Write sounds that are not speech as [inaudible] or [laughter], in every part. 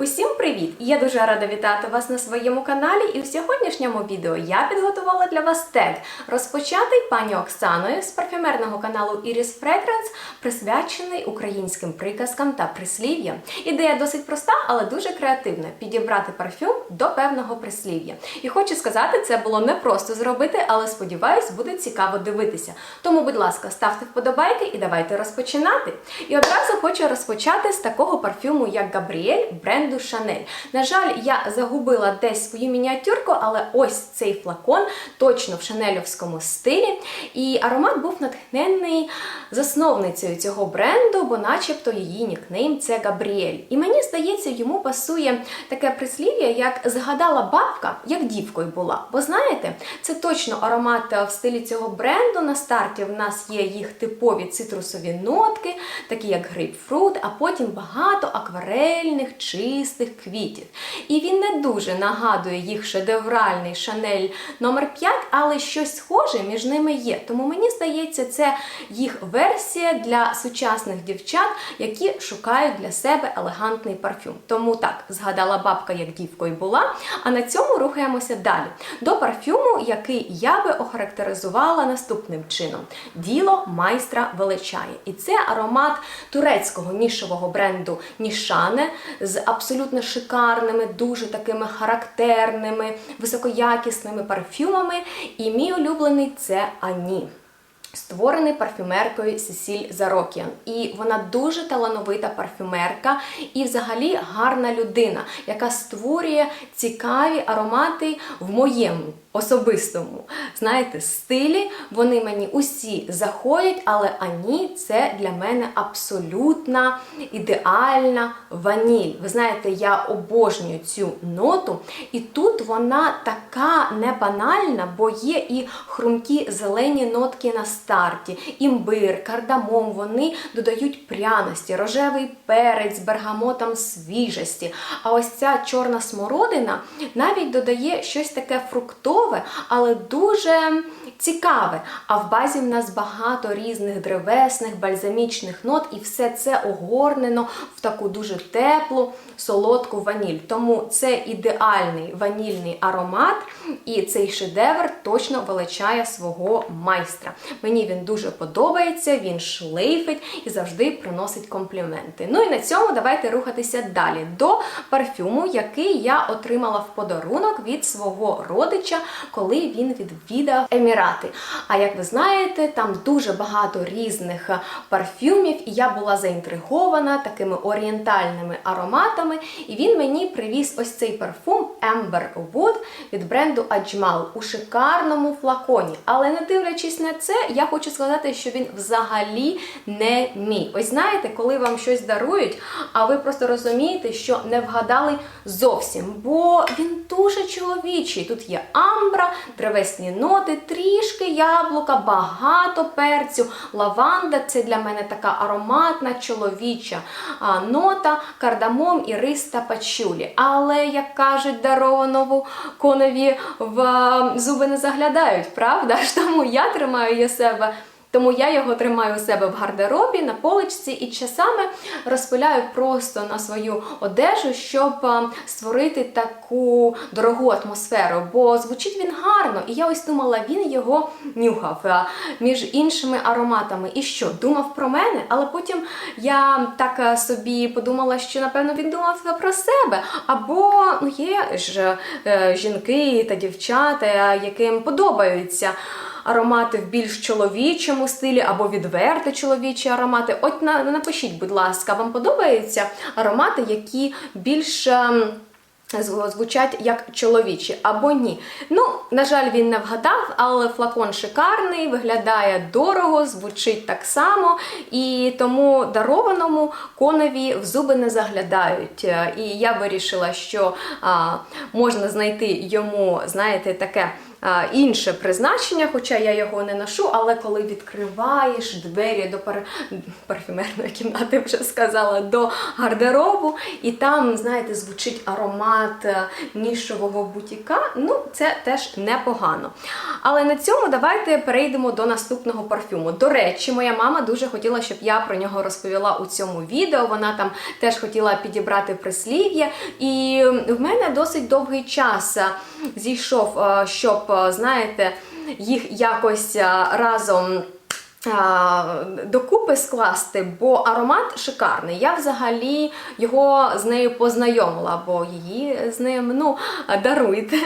Усім привіт! Я дуже рада вітати вас на своєму каналі. І в сьогоднішньому відео я підготувала для вас тег, розпочатий пані Оксаною з парфюмерного каналу Iris Fragrance, присвячений українським приказкам та прислів'ям. Ідея досить проста, але дуже креативна підібрати парфюм до певного прислів'я. І хочу сказати, це було не просто зробити, але сподіваюсь, буде цікаво дивитися. Тому, будь ласка, ставте вподобайки і давайте розпочинати. І одразу хочу розпочати з такого парфюму, як Габріель бренду Chanel. На жаль, я загубила десь свою мініатюрку, але ось цей флакон точно в шанельовському стилі. І аромат був натхнений засновницею цього бренду, бо начебто її нікнейм це Габріель. І мені здається, йому пасує таке прислів'я, як згадала бабка, як дівкою була. Бо знаєте, це точно аромат в стилі цього бренду. На старті в нас є їх типові цитрусові нотки, такі як грейпфрут, а потім багато акварельних, чистих квітів. І він не дуже нагадує їх шедевральний Шанель номер 5 але щось схоже між ними є. Тому мені здається, це їх версія для сучасних дівчат, які шукають для себе елегантний парфюм. Тому так, згадала бабка, як дівкою була. А на цьому рухаємося далі. До парфюму, який я би охарактеризувала наступним чином: діло майстра величає. І це аромат турецького нішового бренду Нішане з абсолютно шикарними, дуже такими характерними, високоякісними парфюмами. І мій улюблений це Ані. Створений парфюмеркою Сесіль Зарокіан. І вона дуже талановита парфюмерка і, взагалі, гарна людина, яка створює цікаві аромати в моєму особистому, знаєте, стилі. Вони мені усі заходять, але Ані це для мене абсолютна ідеальна ваніль. Ви знаєте, я обожнюю цю ноту, і тут вона така не банальна, бо є і хрумкі зелені нотки на старті, імбир, кардамом. Вони додають пряності, рожевий перець з бергамотом свіжості. А ось ця чорна смородина навіть додає щось таке фруктове, але дуже цікаве. А в базі в нас багато різних древесних, бальзамічних нот, і все це огорнено в таку дуже теплу, солодку ваніль. Тому це ідеальний ванільний аромат, і цей шедевр точно величає свого майстра. Мені він дуже подобається, він шлейфить і завжди приносить компліменти. Ну і на цьому давайте рухатися далі до парфюму, який я отримала в подарунок від свого родича, коли він відвідав Емірати. А як ви знаєте, там дуже багато різних парфюмів, і я була заінтригована такими орієнтальними ароматами. І він мені привіз ось цей парфум Amber Wood від бренду Ajmal у шикарному флаконі. Але не дивлячись на це, я хочу сказати, що він взагалі не мій. Ось знаєте, коли вам щось дарують, а ви просто розумієте, що не вгадали зовсім, бо він дуже чоловічий. Тут є амбра, древесні ноти, трішки яблука, багато перцю, лаванда це для мене така ароматна чоловіча нота, кардамом і рис та пачулі. Але, як кажуть Даронову, конові в зуби не заглядають, правда? [laughs] Тому я тримаю її себе. Тому я його тримаю у себе в гардеробі на поличці і часами розпиляю просто на свою одежу, щоб створити таку дорогу атмосферу. Бо звучить він гарно, і я ось думала, він його нюхав між іншими ароматами. І що, думав про мене? Але потім я так собі подумала, що напевно він думав про себе. Або ну, є ж е, жінки та дівчата, яким подобаються аромати в більш чоловічому стилі або відверто чоловічі аромати. От напишіть, будь ласка, вам подобаються аромати, які більш. ем, Звучать як чоловічі або ні. Ну, на жаль, він не вгадав, але флакон шикарний, виглядає дорого, звучить так само, і тому дарованому конові в зуби не заглядають. Е, І я вирішила, що а, можна знайти йому, знаєте, таке інше призначення, хоча я його не ношу, але коли відкриваєш двері до пар... парфюмерної кімнати, вже сказала, до гардеробу, і там, знаєте, звучить аромат е, нішового бутіка, ну це теж непогано. Але на цьому давайте перейдемо до наступного парфюму. До речі, моя мама дуже хотіла, щоб я про нього розповіла у цьому відео. Вона там теж хотіла підібрати прислів'я. І в мене досить довгий час е, зійшов, е, е, знаєте, їх якось е, разом. Докупи скласти, бо аромат шикарний. Я взагалі його з нею познайомила, бо її з ним ну, даруйте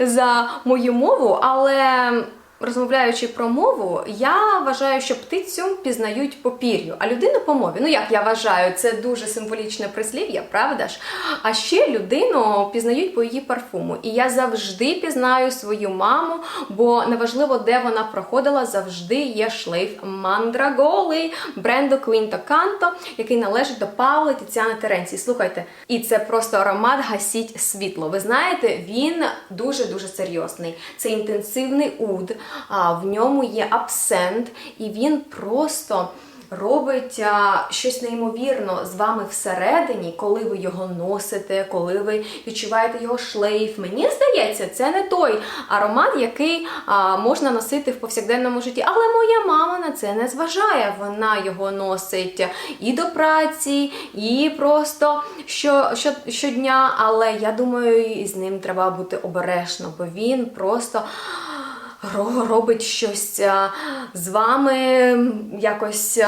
[laughs] за мою мову, але. Розмовляючи про мову, я вважаю, що птицю пізнають по пір'ю, а людину по мові. Ну як я вважаю, це дуже символічне прислів'я, правда ж? А ще людину пізнають по її парфуму. І я завжди пізнаю свою маму, бо неважливо, де вона проходила, завжди є шлейф мандраголи бренду Quinto Canto, який належить до Павла Тетяни Теренції. Слухайте, і це просто аромат гасіть світло. Ви знаєте, він дуже дуже серйозний. Це інтенсивний уд, в ньому є абсент, і він просто. Робить а, щось неймовірно з вами всередині, коли ви його носите, коли ви відчуваєте його шлейф. Мені здається, це не той аромат, який а, можна носити в повсякденному житті. Але моя мама на це не зважає. Вона його носить і до праці, і просто що, що, щодня. Але я думаю, з ним треба бути обережно, бо він просто ро- робить щось з вами якось.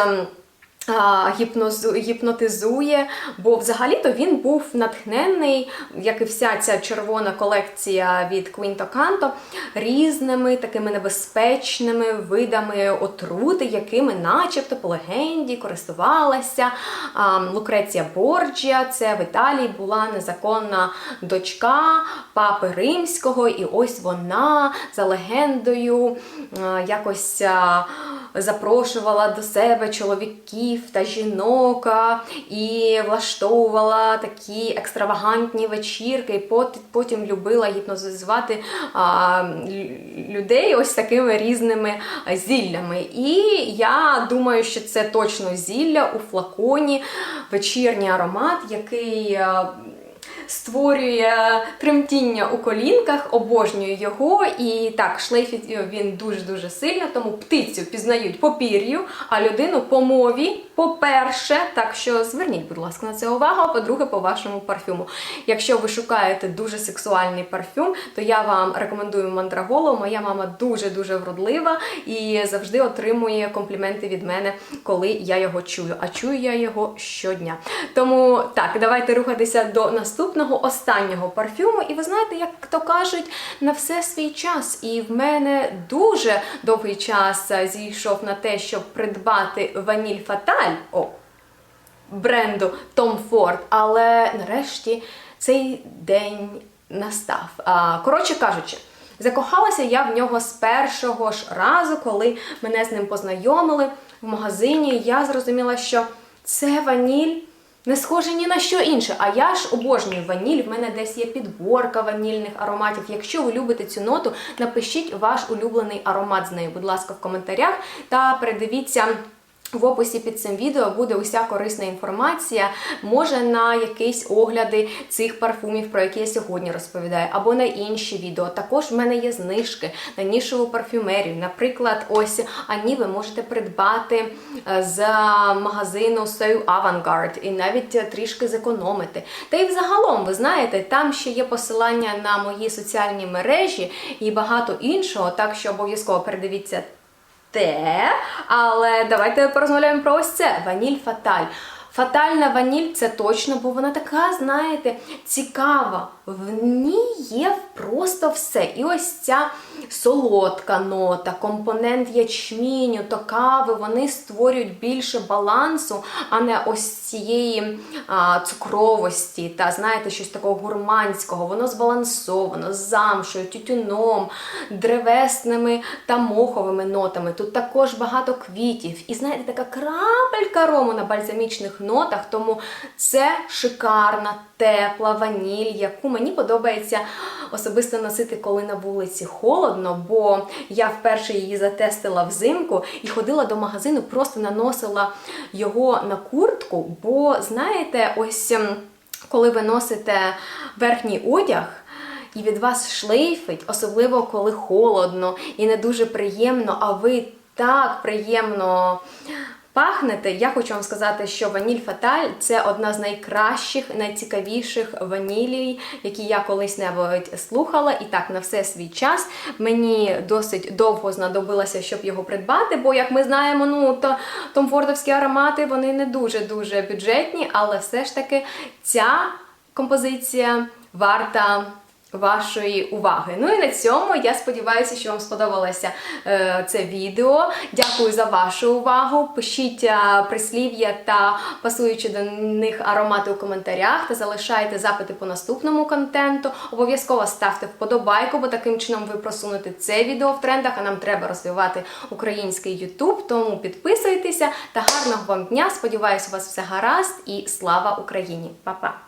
Гіпнотизує, бо взагалі-то він був натхнений, як і вся ця червона колекція від Quinto Canto, різними такими небезпечними видами отрути, якими, начебто, по легенді користувалася Лукреція Борджія. Це в Італії була незаконна дочка папи римського, і ось вона за легендою якось. Запрошувала до себе чоловіків та жінок і влаштовувала такі екстравагантні вечірки, і потім любила гіпнозизувати людей ось такими різними зіллями. І я думаю, що це точно зілля у флаконі, вечірній аромат, який. Створює тремтіння у колінках, обожнюю його. І так, шлейфить він дуже-дуже сильно, тому птицю пізнають по пір'ю, а людину по мові, по-перше, так що зверніть, будь ласка, на це увагу, а по-друге, по вашому парфюму. Якщо ви шукаєте дуже сексуальний парфюм, то я вам рекомендую Мандраголу. Моя мама дуже-дуже вродлива і завжди отримує компліменти від мене, коли я його чую. А чую я його щодня. Тому так, давайте рухатися до наступного останнього парфюму. І ви знаєте, як то кажуть, на все свій час. І в мене дуже довгий час зійшов на те, щоб придбати ваніль Фаталь. О, бренду Tom Ford, але нарешті цей день настав. Коротше кажучи, закохалася я в нього з першого ж разу, коли мене з ним познайомили в магазині. Я зрозуміла, що це ваніль. Не схоже ні на що інше. А я ж обожнюю ваніль. В мене десь є підборка ванільних ароматів. Якщо ви любите цю ноту, напишіть ваш улюблений аромат з нею, будь ласка, в коментарях та передивіться. В описі під цим відео буде уся корисна інформація, може на якісь огляди цих парфумів, про які я сьогодні розповідаю, або на інші відео. Також в мене є знижки на нішову парфюмерію. Наприклад, ось Ані ви можете придбати е, з магазину Сою Avantgarde і навіть трішки зекономити. Та й взагалом, ви знаєте, там ще є посилання на мої соціальні мережі і багато іншого, так що обов'язково передивіться те, але давайте порозмовляємо про ось це ваніль фаталь. Фатальна ваніль це точно, бо вона така, знаєте, цікава. В ній є просто все. І ось ця солодка нота, компонент ячміню то кави, вони створюють більше балансу, а не ось цієї а, цукровості та, знаєте, щось такого гурманського. Воно збалансовано, з замшою, тютюном, древесними та моховими нотами. Тут також багато квітів. І знаєте, така крапелька рому на бальзамічних нотах. Тому це шикарна, тепла ваніль, яку мені подобається особисто носити, коли на вулиці холодно, бо я вперше її затестила взимку і ходила до магазину, просто наносила його на куртку, бо знаєте, ось ем, коли ви носите верхній одяг. І від вас шлейфить, особливо коли холодно і не дуже приємно, а ви так приємно пахнете. Я хочу вам сказати, що ваніль Фаталь це одна з найкращих, найцікавіших ванілій, які я колись-небудь слухала. І так, на все свій час. Мені досить довго знадобилося, щоб його придбати, бо, як ми знаємо, ну то томфордовські аромати вони не дуже-дуже бюджетні, але все ж таки ця композиція варта вашої уваги. Ну і на цьому я сподіваюся, що вам сподобалося е, це відео. Дякую за вашу увагу. Пишіть е, прислів'я та пасуючи до них аромати у коментарях та залишайте запити по наступному контенту. Обов'язково ставте вподобайку, бо таким чином ви просунете це відео в трендах, а нам треба розвивати український YouTube. Тому підписуйтеся та гарного вам дня. Сподіваюся, у вас все гаразд і слава Україні! Па-па!